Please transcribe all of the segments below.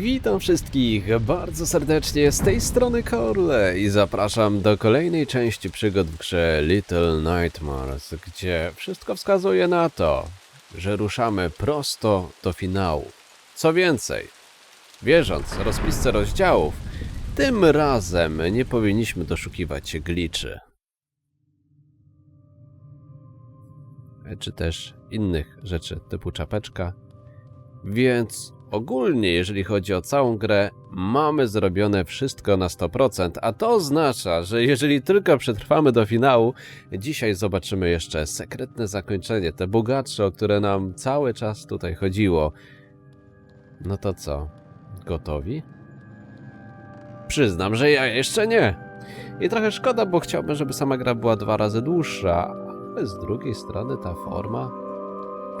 Witam wszystkich bardzo serdecznie z tej strony Korle i zapraszam do kolejnej części przygód w grze Little Nightmares, gdzie wszystko wskazuje na to, że ruszamy prosto do finału. Co więcej, wierząc rozpisce rozdziałów, tym razem nie powinniśmy doszukiwać się gliczy. Czy też innych rzeczy typu czapeczka. Więc ogólnie, jeżeli chodzi o całą grę, mamy zrobione wszystko na 100%, a to oznacza, że jeżeli tylko przetrwamy do finału, dzisiaj zobaczymy jeszcze sekretne zakończenie, te bogatsze, o które nam cały czas tutaj chodziło. No to co? Gotowi? Przyznam, że ja jeszcze nie. I trochę szkoda, bo chciałbym, żeby sama gra była dwa razy dłuższa, ale z drugiej strony ta forma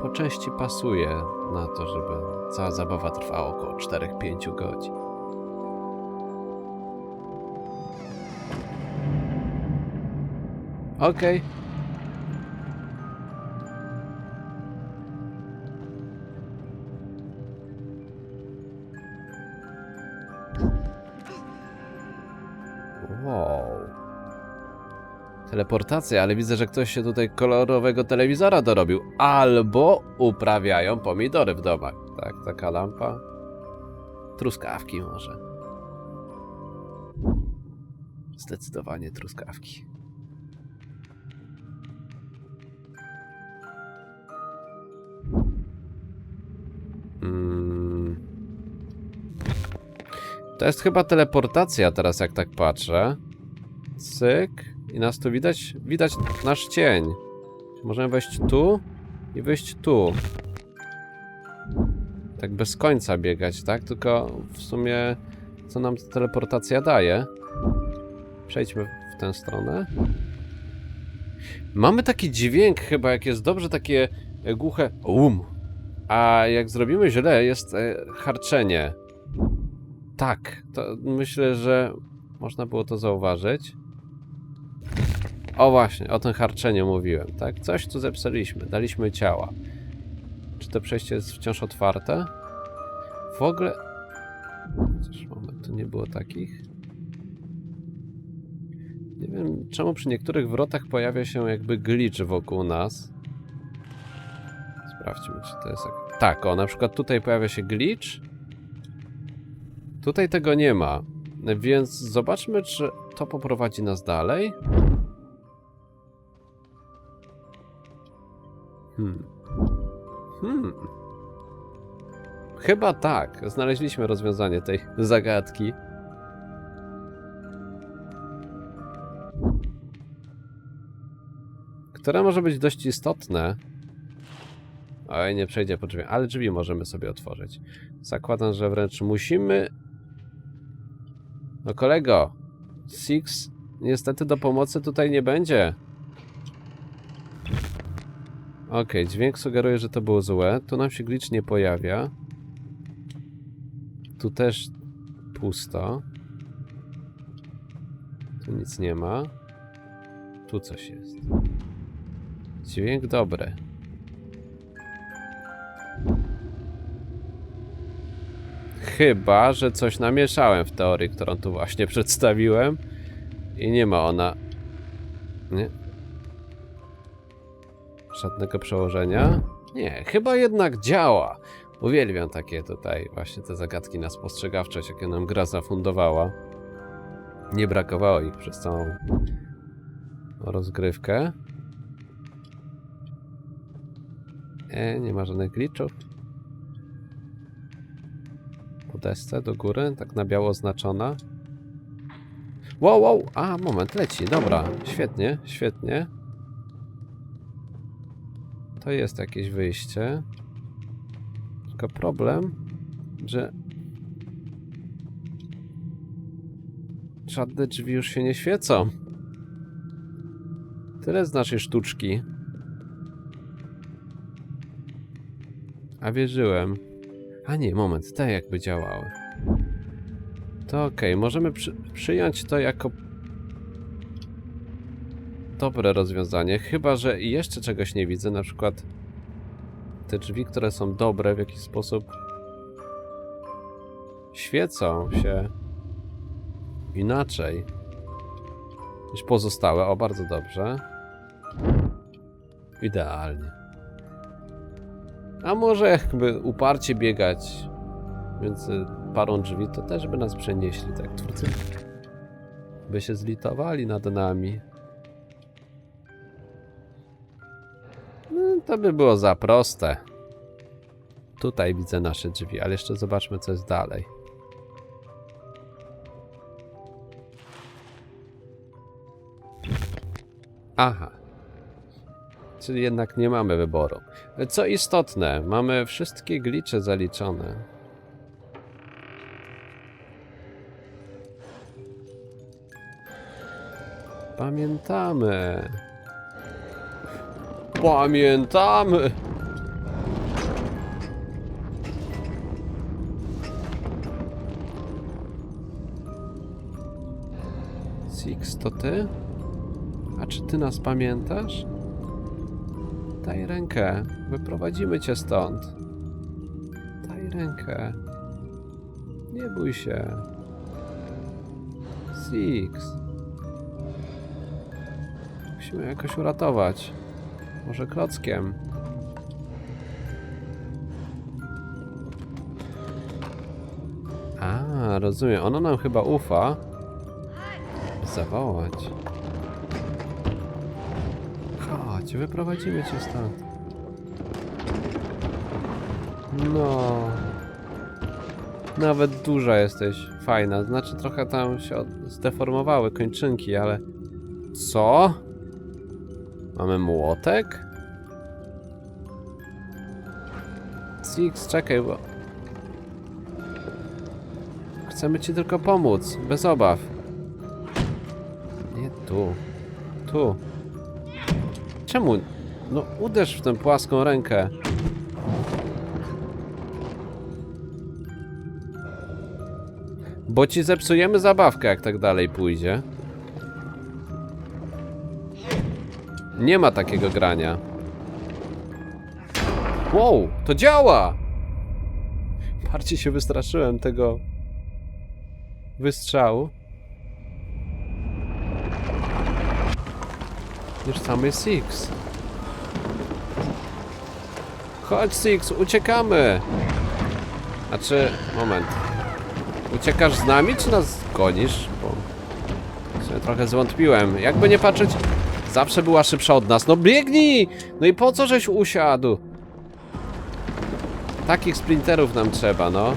po części pasuje na to, żeby cała zabawa trwała około 4-5 godzin. Okej. Wow. Teleportacja, ale widzę, że ktoś się tutaj kolorowego telewizora dorobił. Albo uprawiają pomidory w domach. Tak, taka lampa. Truskawki może. Zdecydowanie truskawki. Mm. To jest chyba teleportacja teraz, jak tak patrzę. Cyk. I nas tu widać? Widać nasz cień. Możemy wejść tu i wyjść tu. Tak bez końca biegać, tak? Tylko w sumie co nam ta teleportacja daje? Przejdźmy w tę stronę. Mamy taki dźwięk chyba, jak jest dobrze takie e, głuche um. A jak zrobimy źle, jest e, harczenie. Tak, to myślę, że można było to zauważyć. O właśnie, o tym harczeniu mówiłem, tak? Coś tu zepsuliśmy, daliśmy ciała. Czy to przejście jest wciąż otwarte? W ogóle... Coś moment, tu nie było takich? Nie wiem, czemu przy niektórych wrotach pojawia się jakby glitch wokół nas. Sprawdźmy, czy to jest... jak- Tak, o, na przykład tutaj pojawia się glitch. Tutaj tego nie ma, więc zobaczmy, czy to poprowadzi nas dalej. Hmm. Hmm. Chyba tak. Znaleźliśmy rozwiązanie tej zagadki. Które może być dość istotne. Oj, nie przejdzie po drzwi, ale drzwi możemy sobie otworzyć. Zakładam, że wręcz musimy. No kolego, Six niestety do pomocy tutaj nie będzie. Okej, dźwięk sugeruje, że to było złe. Tu nam się glitch nie pojawia. Tu też pusto. Tu nic nie ma. Tu coś jest. Dźwięk dobry. Chyba, że coś namieszałem w teorii, którą tu właśnie przedstawiłem. I nie ma ona. Nie, Żadnego przełożenia? Nie, chyba jednak działa. Uwielbiam takie tutaj właśnie te zagadki na spostrzegawczość, jakie nam gra zafundowała. Nie brakowało ich przez całą rozgrywkę. E, nie ma żadnych glitchów. Po desce do góry, tak na biało oznaczona. Wow, wow, a moment, leci, dobra, świetnie, świetnie. To jest jakieś wyjście. Tylko problem, że żadne drzwi już się nie świecą. Tyle z naszej sztuczki. A wierzyłem. A nie, moment, te jakby działały. To okej, możemy przy przyjąć to jako dobre rozwiązanie, chyba że jeszcze czegoś nie widzę, na przykład te drzwi, które są dobre w jakiś sposób świecą się inaczej niż pozostałe. O, bardzo dobrze. Idealnie. A może jakby uparcie biegać między parą drzwi, to też by nas przenieśli, tak? Twórcy by się zlitowali nad nami. To by było za proste. Tutaj widzę nasze drzwi, ale jeszcze zobaczmy, co jest dalej. Aha. Czyli jednak nie mamy wyboru. Co istotne, mamy wszystkie glicze zaliczone. Pamiętamy. Pamiętamy. Six, to ty? A czy ty nas pamiętasz? Daj rękę, wyprowadzimy cię stąd. Daj rękę. Nie bój się. Six. Musimy jakoś uratować. Może klockiem. A, rozumiem. Ono nam chyba ufa. Zawołać. Chodź, wyprowadzimy cię stąd. No. Nawet duża jesteś. Fajna. Znaczy trochę tam się zdeformowały kończynki, ale... Co? Mamy młotek? Six, czekaj, bo... Chcemy ci tylko pomóc, bez obaw. Nie tu. Tu. Czemu? No uderz w tę płaską rękę. Bo ci zepsujemy zabawkę, jak tak dalej pójdzie. Nie ma takiego grania. Wow, to działa! Bardziej się wystraszyłem tego wystrzału. Niż samej Six. Chodź Six, uciekamy! Znaczy, moment. Uciekasz z nami, czy nas gonisz? Bo sobie trochę zwątpiłem. Jakby nie patrzeć, zawsze była szybsza od nas. No biegnij! No i po co żeś usiadł? Takich sprinterów nam trzeba, no.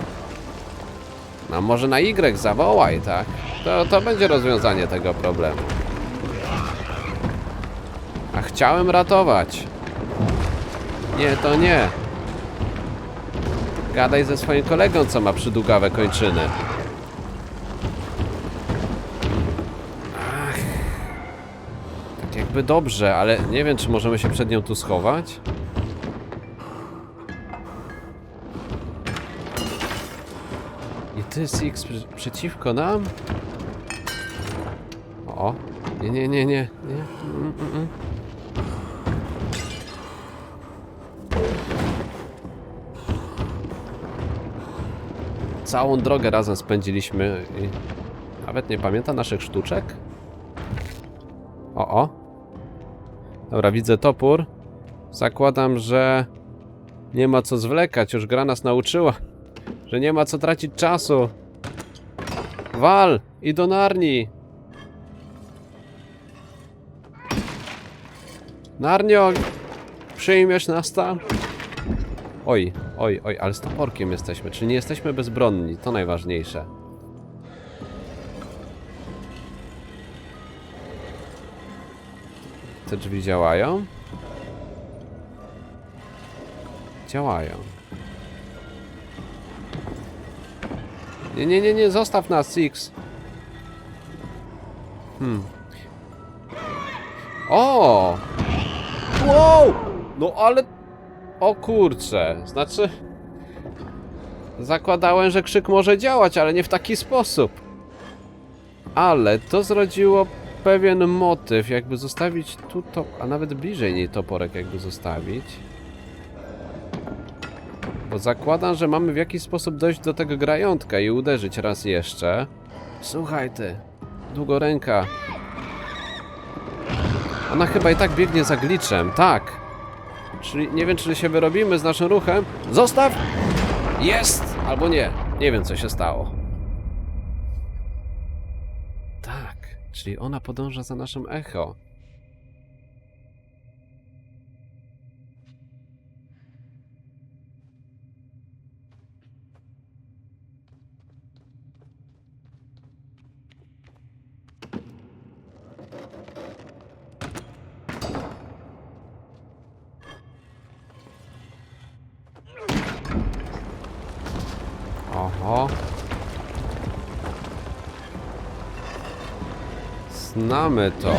No może na Y zawołaj, tak? To, to będzie rozwiązanie tego problemu. A chciałem ratować. Nie, to nie. Gadaj ze swoim kolegą, co ma przydługawe kończyny. Jakby dobrze, ale nie wiem, czy możemy się przed nią tu schować. I ty, Six, przeciwko nam? O, nie, nie, nie, nie, nie. Mm, mm, mm. Całą drogę razem spędziliśmy i nawet nie pamięta naszych sztuczek. O, o. Dobra, widzę topór. Zakładam, że nie ma co zwlekać, już gra nas nauczyła, że nie ma co tracić czasu. Wal i do Narni. Narnio, przyjmiesz nas tam? Oj, oj, oj, ale z toporkiem jesteśmy, czyli nie jesteśmy bezbronni, to najważniejsze. Te drzwi działają? Działają. Nie, nie, nie, nie, zostaw nas, Six. Hmm. O! Wow! No ale... O kurcze, znaczy... Zakładałem, że krzyk może działać, ale nie w taki sposób. Ale to zrodziło pewien motyw, jakby zostawić tu to, a nawet bliżej niej toporek jakby zostawić. Bo zakładam, że mamy w jakiś sposób dojść do tego grajątka i uderzyć raz jeszcze. Słuchaj ty, długoręka. Ona chyba i tak biegnie za glitchem, tak. Czyli nie wiem, czy się wyrobimy z naszym ruchem. Zostaw! Jest! Albo nie. Nie wiem, co się stało. Czyli ona podąża za naszym echo. Znamy to.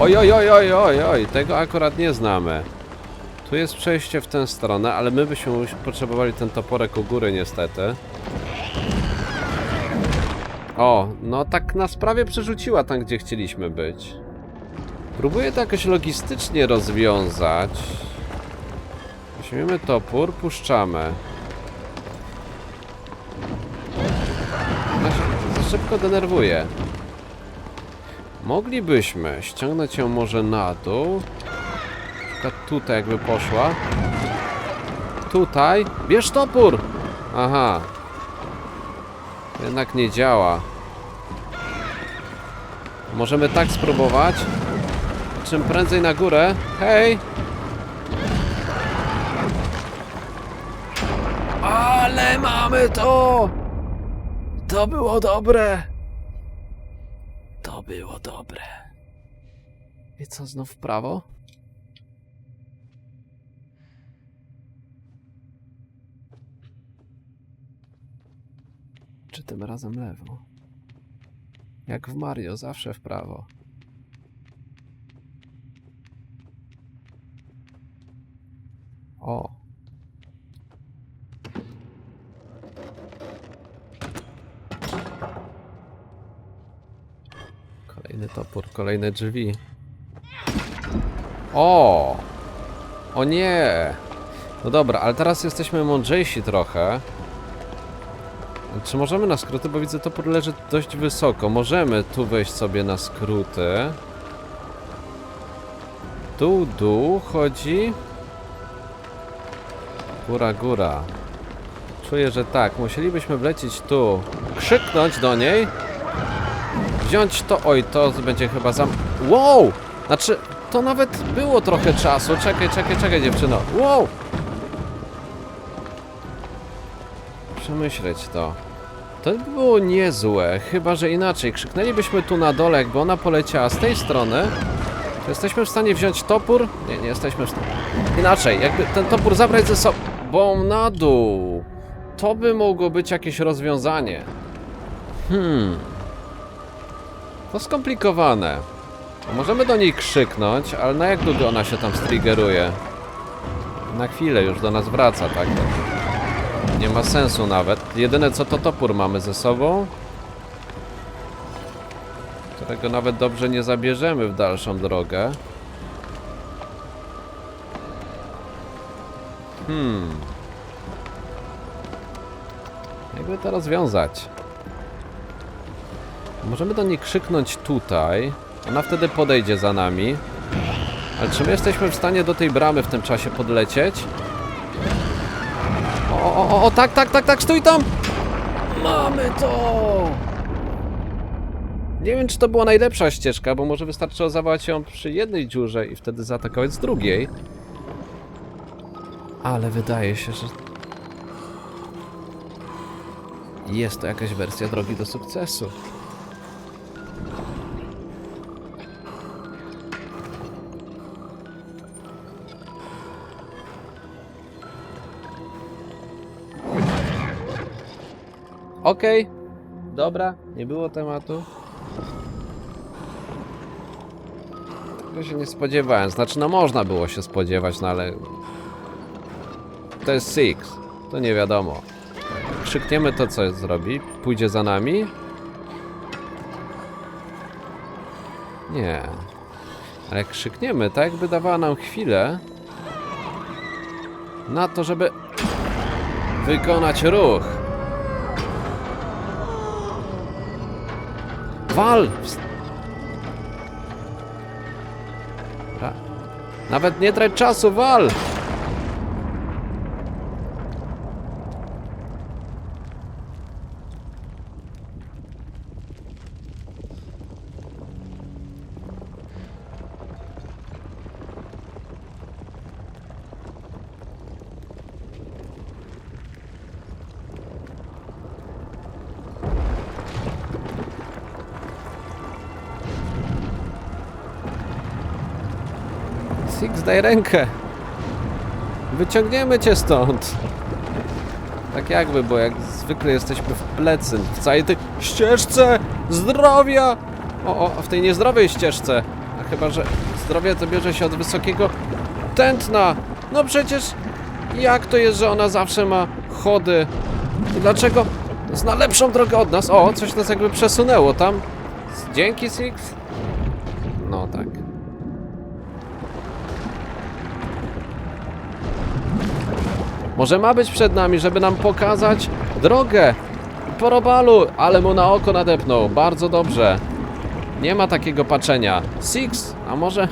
Oj, oj, oj, oj, oj, oj, tego akurat nie znamy. Tu jest przejście w tę stronę, ale my byśmy potrzebowali ten toporek u góry niestety. O, no tak nas prawie przerzuciła tam, gdzie chcieliśmy być. Próbuję to jakoś logistycznie rozwiązać. Weźmiemy topór, puszczamy. Ona się za szybko denerwuje. Moglibyśmy ściągnąć ją może na dół. Przykład tutaj jakby poszła. Tutaj. Bierz topór! Aha. Jednak nie działa. Możemy tak spróbować. Czym prędzej na górę. Hej! Ale mamy to! To było dobre! Było dobre. I co, znów w prawo? Czy tym razem lewo? Jak w Mario, zawsze w prawo. O! Kolejny topór, kolejne drzwi. O! O nie! No dobra, ale teraz jesteśmy mądrzejsi trochę. Czy możemy na skróty? Bo widzę, topór leży dość wysoko. Możemy tu wejść sobie na skróty. Dół, dół chodzi. Góra, góra. Czuję, że tak. Musielibyśmy wlecieć tu. Krzyknąć do niej. Wziąć to. Oj, to będzie chyba zam. Wow! Znaczy, to nawet było trochę czasu. Czekaj, czekaj, czekaj, dziewczyno. Wow! Przemyśleć to. To by było niezłe, chyba że inaczej. Krzyknęlibyśmy tu na dole, jakby ona poleciała z tej strony. To jesteśmy w stanie wziąć topór? Nie, nie jesteśmy w stanie. Inaczej, jakby ten topór zabrać ze sobą na dół. To by mogło być jakieś rozwiązanie. Hmm. To skomplikowane. Możemy do niej krzyknąć, ale na jak długo ona się tam striggeruje? Na chwilę już do nas wraca, tak? Nie ma sensu nawet. Jedyne co to topór mamy ze sobą. Którego nawet dobrze nie zabierzemy w dalszą drogę. Hmm. Jakby to rozwiązać? Możemy do niej krzyknąć tutaj. Ona wtedy podejdzie za nami. Ale czy my jesteśmy w stanie do tej bramy w tym czasie podlecieć? O, o, o, o, tak, tak, tak, tak, stój tam! Mamy to! Nie wiem, czy to była najlepsza ścieżka, bo może wystarczyło zawołać ją przy jednej dziurze i wtedy zaatakować z drugiej. Ale wydaje się, że... Jest to jakaś wersja drogi do sukcesu. Okej, dobra, nie było tematu. Tego się nie spodziewałem. Znaczy, no można było się spodziewać, no ale... To jest Six. To nie wiadomo. Krzykniemy to, co zrobi. Pójdzie za nami. Nie. Ale jak krzykniemy, tak jakby dawała nam chwilę na to, żeby wykonać ruch. Wal! Nawet nie trać czasu, wal! Daj rękę. Wyciągniemy cię stąd. Tak jakby, bo jak zwykle jesteśmy w plecy, w całej tej ścieżce zdrowia. O, o, w tej niezdrowej ścieżce. A chyba, że zdrowie to bierze się od wysokiego tętna. No przecież jak to jest, że ona zawsze ma chody? I dlaczego zna lepszą drogę od nas? O, coś nas jakby przesunęło tam. Dzięki, Six. Może ma być przed nami, żeby nam pokazać drogę. Po robalu, ale mu na oko nadepnął. Bardzo dobrze. Nie ma takiego patrzenia. Six, a może...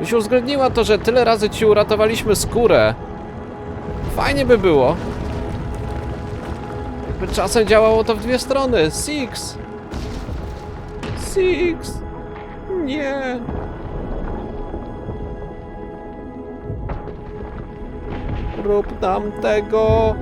Byś uwzględniła to, że tyle razy ci uratowaliśmy skórę. Fajnie by było. Jakby czasem działało to w dwie strony. Six. Six. Nie. Rób nam tego.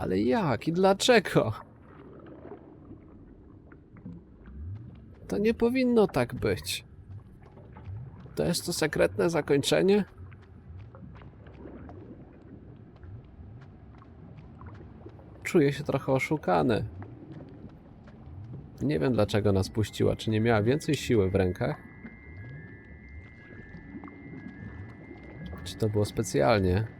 Ale jak i dlaczego? To nie powinno tak być. To jest to sekretne zakończenie? Czuję się trochę oszukany. Nie wiem dlaczego nas puściła. Czy nie miała więcej siły w rękach? Czy to było specjalnie?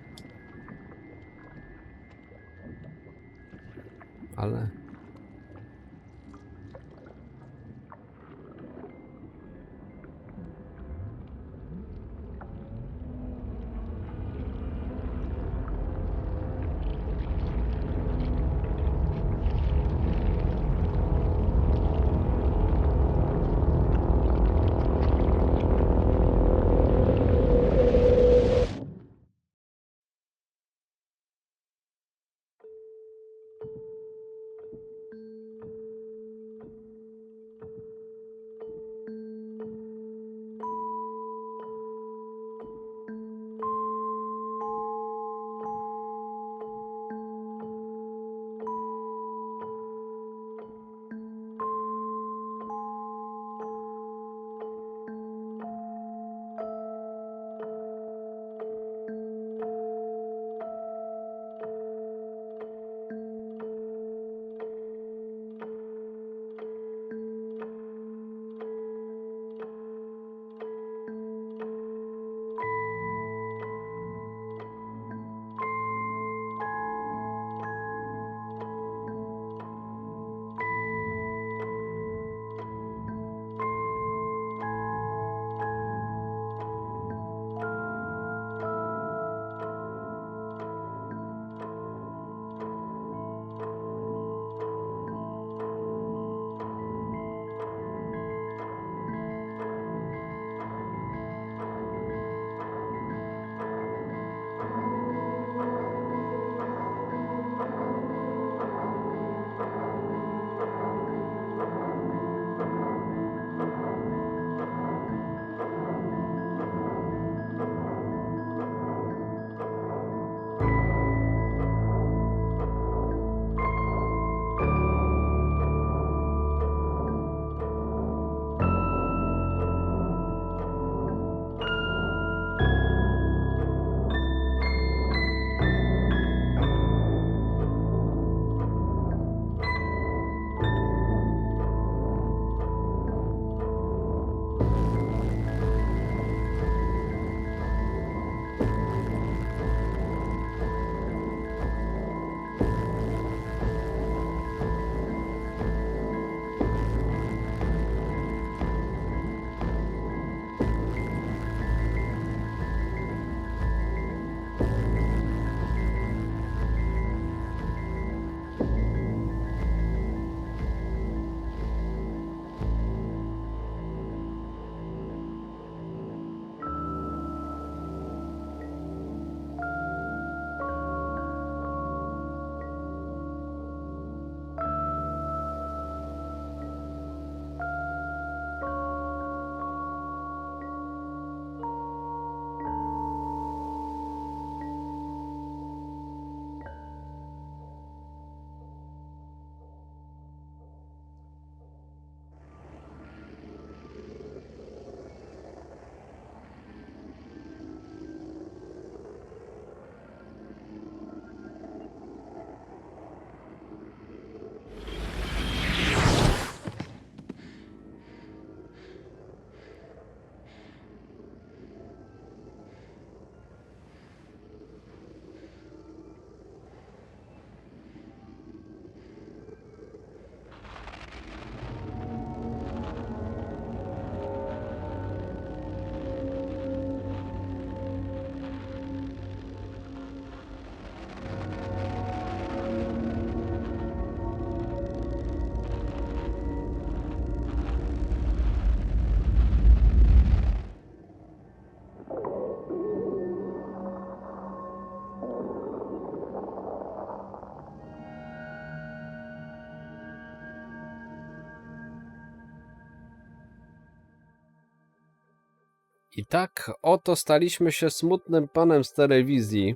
Tak oto staliśmy się smutnym panem z telewizji.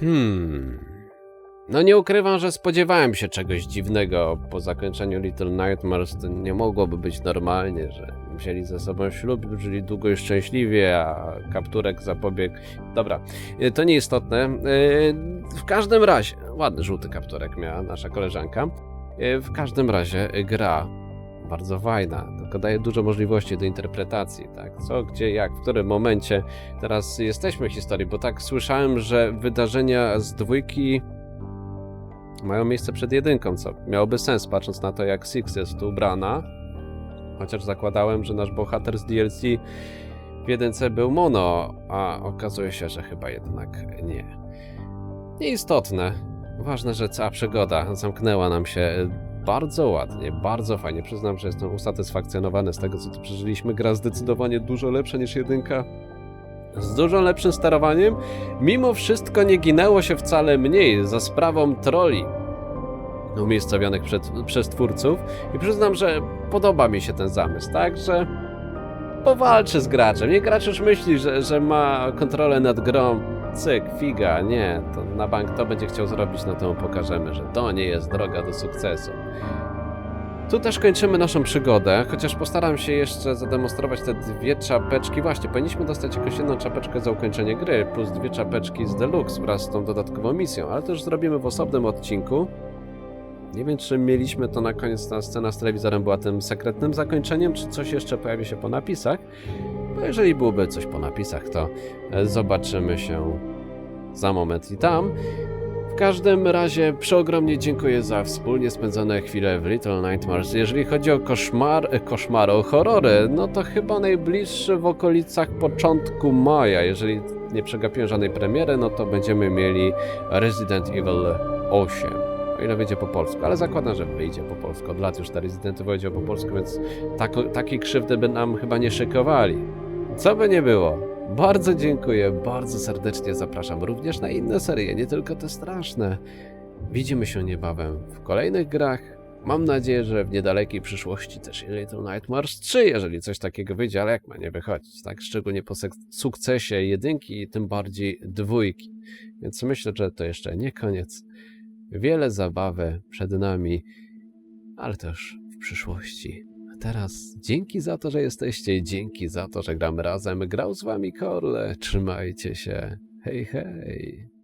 Hmm. No nie ukrywam, że spodziewałem się czegoś dziwnego po zakończeniu Little Nightmares. To nie mogłoby być normalnie, że wzięli ze sobą ślub, żyli długo i szczęśliwie, a kapturek zapobiegł. Dobra, y, to nieistotne. Y, W każdym razie, ładny żółty kapturek miała nasza koleżanka. Y, W każdym razie gra bardzo fajna, tylko daje dużo możliwości do interpretacji, tak? Co, gdzie, jak, w którym momencie. Teraz jesteśmy w historii, bo tak słyszałem, że wydarzenia z dwójki mają miejsce przed jedynką, co miałoby sens, patrząc na to, jak Six jest ubrana. Chociaż zakładałem, że nasz bohater z DLC w jedynce był mono, a okazuje się, że chyba jednak nie. Nieistotne. Ważne, że cała przygoda zamknęła nam się bardzo ładnie, bardzo fajnie. Przyznam, że jestem usatysfakcjonowany z tego, co tu przeżyliśmy. Gra zdecydowanie dużo lepsza niż jedynka. Z dużo lepszym sterowaniem. Mimo wszystko nie ginęło się wcale mniej za sprawą troli umiejscowionych przed, przez twórców. I przyznam, że podoba mi się ten zamysł, tak? Że powalczy z graczem. Nie gracz już myśli, że, że ma kontrolę nad grą. Cyk, figa, nie. To na bank to będzie chciał zrobić, no to mu pokażemy, że to nie jest droga do sukcesu. Tu też kończymy naszą przygodę, chociaż postaram się jeszcze zademonstrować te dwie czapeczki. Właśnie, powinniśmy dostać jakąś jedną czapeczkę za ukończenie gry, plus dwie czapeczki z Deluxe wraz z tą dodatkową misją, ale to już zrobimy w osobnym odcinku. Nie wiem, czy mieliśmy to na koniec, ta scena z telewizorem była tym sekretnym zakończeniem, czy coś jeszcze pojawi się po napisach. Bo jeżeli byłoby coś po napisach, to e, zobaczymy się za moment i tam. W każdym razie przeogromnie dziękuję za wspólnie spędzone chwile w Little Nightmares. Jeżeli chodzi o koszmar, e, koszmary, o horrory, no to chyba najbliższy w okolicach początku maja. Jeżeli nie przegapiłem żadnej premiery, no to będziemy mieli Resident Evil 8. O ile wyjdzie po polsku, ale zakładam, że wyjdzie po polsku. Od lat już te Residenty wyjdzie po polsku, więc tako, takiej krzywdy by nam chyba nie szykowali. Co by nie było. Bardzo dziękuję, bardzo serdecznie zapraszam również na inne serie, nie tylko te straszne. Widzimy się niebawem w kolejnych grach. Mam nadzieję, że w niedalekiej przyszłości też Little Nightmares 3, jeżeli coś takiego wyjdzie, ale jak ma nie wychodzić, tak? Szczególnie po sukcesie jedynki i tym bardziej dwójki. Więc myślę, że to jeszcze nie koniec. Wiele zabawy przed nami, ale też w przyszłości. Teraz dzięki za to, że jesteście, dzięki za to, że gramy razem. Grał z wami Korle. Trzymajcie się. Hej, hej.